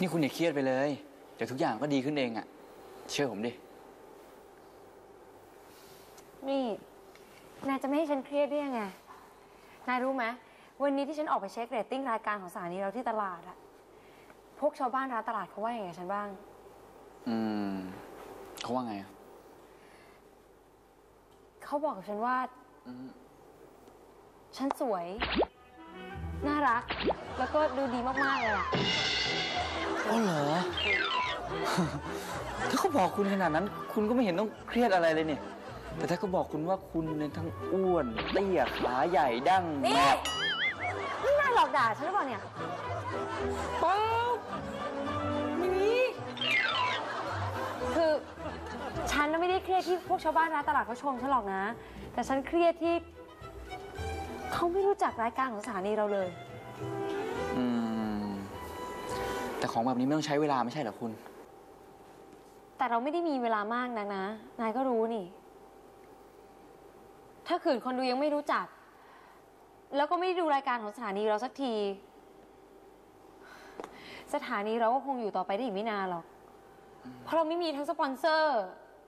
นี่คุณอย่าเครียดไปเลย เดี๋ยวทุกอย่างก็ดีขึ้นเองอะเชื่อผมดิ นี่นายจะไม่ให้ฉันเครียดได้ยังไง นายรู้ไหมวันนี้ที่ฉันออกไปเช็คเรตติ้งรายการของสถานีเราที่ตลาดอะพวกชาวบ้านร้านตลาดเขาว่าอย่างไงกับฉันบ้าง อืมเขาว่าไงอะเขาบอกกับฉันว่า อืมฉันสวย น่ารัก แล้วก็ดูดีมาก ๆ เลยอะ อ๋อเหรอ ถ้าเขาบอกคุณขนาดนั้น คุณก็ไม่เห็นต้องเครียดอะไรเลยเนี่ย แต่ถ้าเขาบอกคุณว่าคุณเนี่ยทั้งอ้วนเตี้ยขาใหญ่ดั้งนี่แมบนี่นายหลอกด่าฉันหรือเปล่าเนี่ย เปล่าไม่มีคือ ฉันน่ะไม่ได้เครียดที่พวกชาวบ้านร้านตลาดเขาชมฉันหรอกนะ แต่ฉันเครียดที่ เขาไม่รู้จักรายการของสถานีเราเลย แต่ของแบบนี้ไม่ต้องใช้เวลาไม่ใช่เหรอคุณ แต่เราไม่ได้มีเวลามากนักนะ นายก็รู้นี่ ถ้าขืนคนดูยังไม่รู้จัก แล้วก็ไม่ได้ดูรายการของสถานีเราสักที สถานีเราก็คงอยู่ต่อไปได้อีกไม่นานหรอก เพราะเราไม่มีทั้งสปอนเซอร์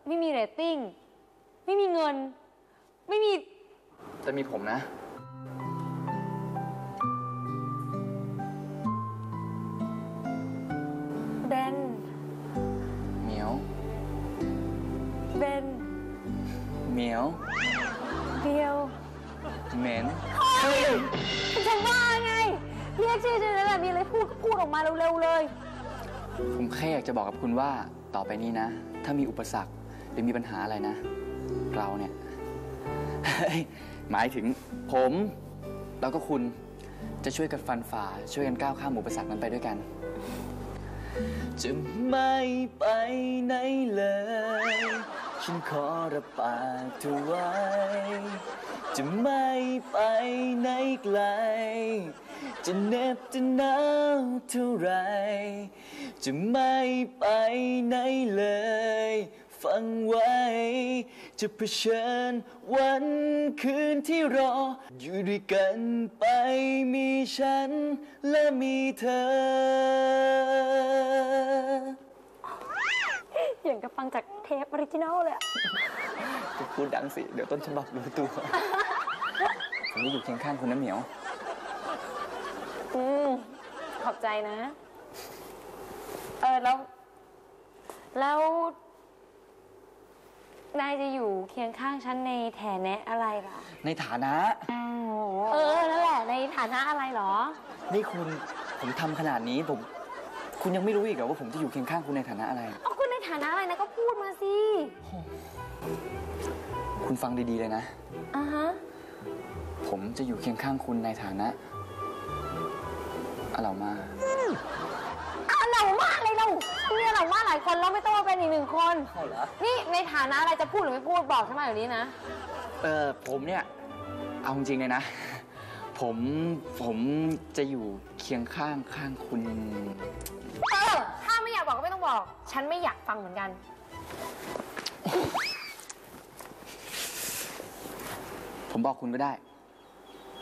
ไม่มีเรตติ้ง ไม่มีเงิน ไม่มี แต่มีผมนะ เรียกชื่อฉันนั่นแหละมีอะไรพูดก็พูดออกมาเร็วๆเลย ผมแค่อยากจะบอกกับคุณว่าต่อไปนี้นะ ถ้ามีอุปสรรคหรือมีปัญหาอะไรนะ เราเนี่ย หมายถึงผม แล้วก็คุณจะช่วยกันฟันฝ่า ช่วยกันก้าวข้ามอุปสรรคนั้นไปด้วยกัน จะไม่ไปไหนเลย ฉันขอรับปากเธอไว้ จะไม่ไปไหนไกล จะเหน็บจะหนาวเท่าไร จะไม่ไปไหนเลย ฟังไว้ จะเผชิญวันคืนที่รอ อยู่ด้วยกันไปมีฉันและมีเธอ อย่างกับฟังจากเทปออริจินอลเลยอะจะพูดดังสิ เดี๋ยวต้นฉบับรู้ตัว ผมจะอยู่เคียงข้างคุณนะเหมียว อืมขอบใจนะ เออแล้ว แล้ว นายจะอยู่เคียงข้างฉันในแถแนะอะไรล่ะ ในฐานะ เออ นั่นแหละ ในฐานะอะไรเหรอ นี่คุณผมทำขนาดนี้ผม คุณยังไม่รู้อีกเหรอว่าผมจะอยู่เคียงข้างคุณในฐานะอะไรเอาคุณใน ฐานะอะไรนะก็พูดมาสิคุณฟังดีๆเลยนะ อ่าฮะ ผมจะอยู่เคียงข้างคุณในฐานะอะเรามาอ้าวเหล่ามากเลยเราฉันเนี่ยเหล่ามากหลายคนแล้วไม่ต้องมาเป็นอีกหนึ่งคน เอาเหรอ นี่ในฐานะอะไรจะพูดหรือไม่พูดบอกฉันมาเดี๋ยวนี้นะ เออผมเนี่ย เอาจริงๆเลยนะ ผมผมจะอยู่เคียงข้างข้างคุณ บอกก็ไม่ต้องบอก ฉันไม่อยากฟังเหมือนกัน ผมบอกคุณก็ได้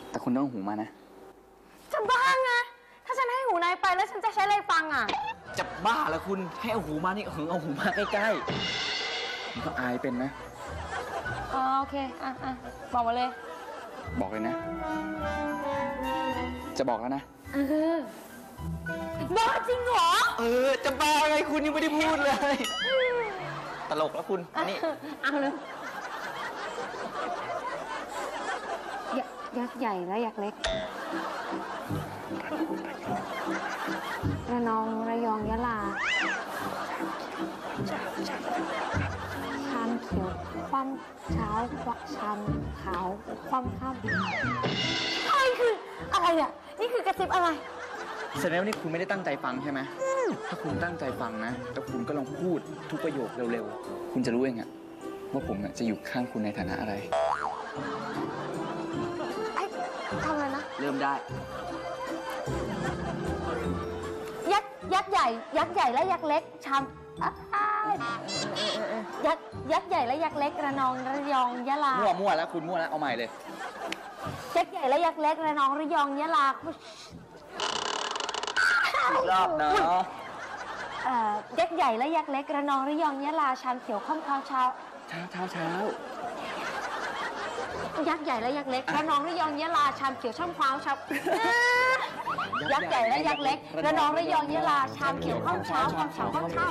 แต่คุณต้องเอาหูมานะ จะบ้าไงถ้าฉันให้หูนายไปแล้วฉันจะใช้อะไรฟังอะ จะบ้าแล้วคุณให้เอาหูมานี่เออเอาหูมาใกล้ๆผมก็อายเป็นนะ อ๋อโอเค อะอะบอกมาเลย บอกเลยนะ จะบอกแล้วนะเออ บ้าจริงเหรอ เออ จะบ้าไงคุณยังไม่ได้พูดเลย ตลกแล้วคุณนี่ เอาเลยยักษ์ยักษ์ใหญ่และยักษ์เล็กระนองระยองยะลาชามเขียวคว่ำเช้าควักชามขาวคว่ำข้าม อะไรคืออะไรอะ นี่คือกระซิบอะไร แสดงว่านี่คุณไม่ได้ตั้งใจฟังใช่ไหมถ้าคุณตั้งใจฟังนะแล้วคุณก็ลองพูดทุกประโยคเร็วๆ คุณจะรู้เองอะว่าผมอะจะอยู่ข้างคุณในฐานะอะไร ไอ้ทำอะไรนะ เริ่มได้ ยักษ์ยักษ์ใหญ่ ยักษ์ใหญ่และยักษ์เล็กชามอะอะยักษ์ยักษ์ใหญ่และยักษ์เล็กระนองระยองยะลา มั่วมั่วแล้วคุณมั่วแล้วเอาใหม่เลย ยักษ์ใหญ่และยักษ์เล็กระนองระยองยะลา อีกรอบเนาะเอ่อยักษ์ใหญ่และยักษ์เล็กระนองระยองยะลาชามเขียวข้อมควาวชาวเช้าเช้าเช้ายักษ์ใหญ่และยักษ์เล็กระนองระยองยะลาชามเขียวช่องควาวชาวยักษ์ใหญ่และยักษ์เล็กระนองระยองยะลาชามเขียวข้อมเช้าข้อมเช้าข้อมเช้า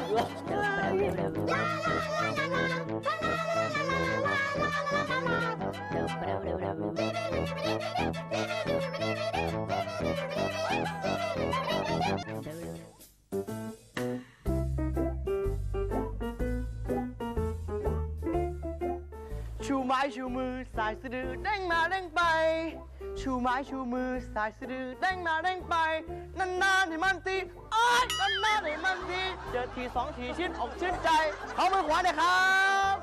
ไม้ชูมือสายสะดือเด้งมาเด้งไป ชูไม้ชูมือสายสะดือเด้งมาเด้งไปนานๆให้มันตีอ้ายนานๆให้มันตีเจอทีสองทีชิ้นอกชื่นใจขอมือขวาหน่อยครับ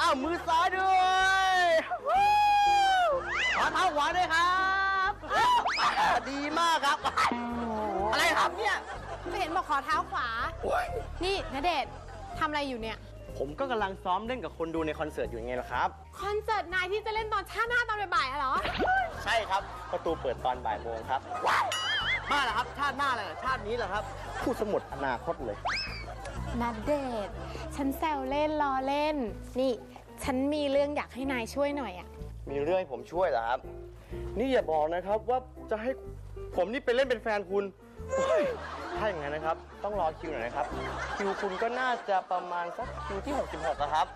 อ้าวมือซ้ายด้วยวู้ขอเท้าขวาด้วยครับอ้าวดีมากครับ อะไรครับเนี่ย ไม่เห็นบอกขอเท้าขวา นี่ณเดชน์ทำอะไรอยู่เนี่ย ผมก็กำลังซ้อมเล่นกับคนดูในคอนเสิร์ตอยู่ไงล่ะครับ คอนเสิร์ตนายที่จะเล่นตอนชาติหน้าตอนบ่ายๆอะเหรอ ใช่ครับ ประตูเปิดตอนบ่ายโมงครับว้ายบ้าเหรอครับ ชาติหน้าเลยเหรอชาตินี้เหรอครับพูดสมุดอนาคตเลยนัดเดทฉันแซวเล่นล้อเล่น นี่ ฉันมีเรื่องอยากให้นายช่วยหน่อยอะมีเรื่องให้ผมช่วยเหรอครับ นี่อย่าบอกนะครับว่าจะให้ผมนี่ไปเล่นเป็นแฟนคุณโอ้ย ถ้าอย่างนั้นนะครับ ต้องรอคิวหน่อยนะครับ คิวคุณก็น่าจะประมาณสักคิวที่ 66นะครับ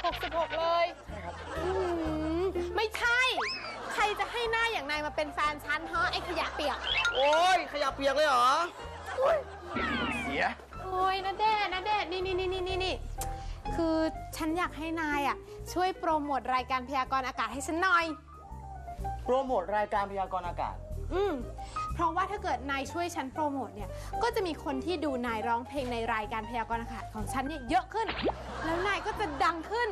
66 เลยอืมไม่ใช่ ใครจะให้หน้าอย่างนายมาเป็นแฟนฉันฮะไอ้ขยะเปียก โอ้ย ขยับเปียกเลยเหรอโอ้ยเสีย โอ้ยนะเดชน์นะเดชน์นี่นี่นี่นี่นี่นี่คือฉันอยากให้นายอะ ช่วยโปรโมทรายการพยากรณ์อากาศให้ฉันหน่อย โปรโมทรายการพยากรณ์อากาศ อืม เพราะว่าถ้าเกิดนายช่วยฉันโปรโมทเนี่ยก็จะมีคนที่ดูนายร้องเพลงในรายการพยากรณ์อากาศของฉันเนี่ยเยอะขึ้น แล้วนายก็จะดังขึ้น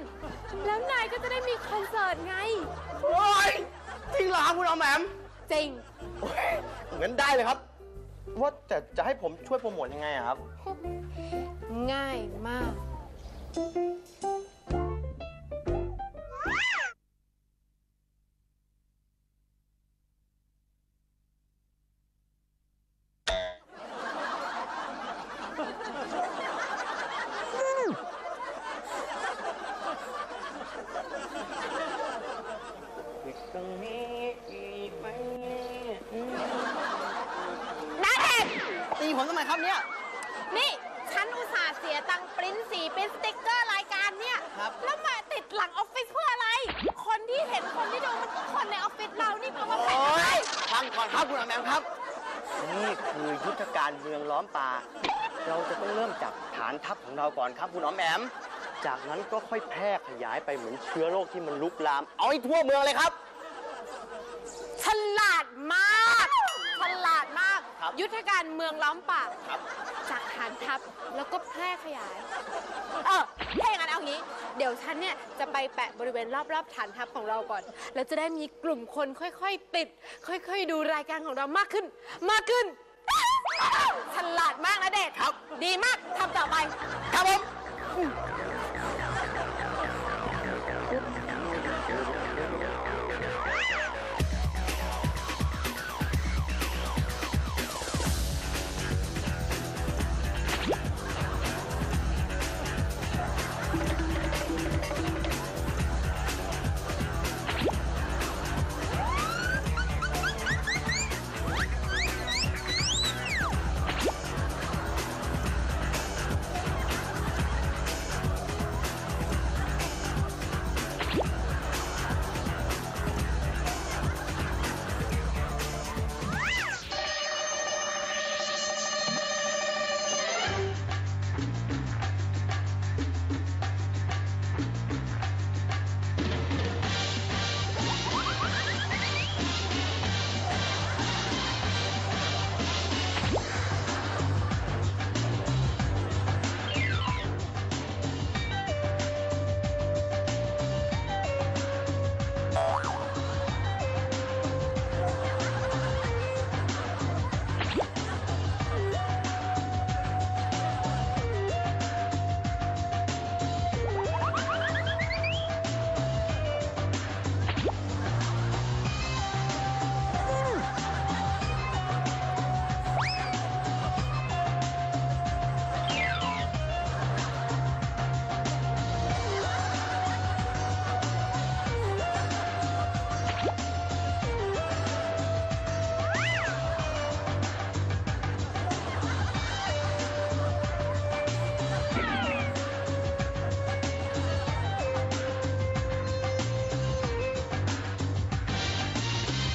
แล้วนายก็จะได้มีคอนเสิร์ตไงโอ้ยจริงเหรอครับคุณออมแหมมจริง โอ้ยงั้นได้เลยครับ ว่าแต่จะให้ผมช่วยโปรโมทยังไงอะครับ ง่ายมาก ตีผมทำไมครับเนี่ย นี่ ฉันอุตส่าห์เสียตังค์ปริ้นสีปริ้นสติ๊กเกอร์รายการเนี่ย ครับ แล้วมาติดหลังออฟฟิศเพื่ออะไร คนที่เห็นคนที่ดูมันก็คนในออฟฟิศเรานี่เอามาแปะโอ้ทำไมยฟังก่อนครับคุณอแมมครับ นี่คือยุทธการเมืองล้อมป่า เราจะต้องเริ่มจากฐานทัพของเราก่อนครับคุณออมแอม จากนั้นก็ค่อยแพร่ขยายไปเหมือนเชื้อโรคที่มันลุกลาม เอาให้ทั่วเมืองเลยครับ ฉลาดมาก ฉลาดมาก ครับ ยุทธการเมืองล้อมป่าครับจากฐานทัพแล้วก็แพร่ขยาย เออถ้าอย่างนั้นเอางี้ เดี๋ยวฉันเนี่ยจะไปแปะบริเวณรอบๆฐานทัพของเราก่อน แล้วจะได้มีกลุ่มคนค่อยๆติด ค่อยๆ ดูรายการของเรามากขึ้น มากขึ้น ฉลาดมากนะเดชครับ ดีมากทำต่อไป ครับผม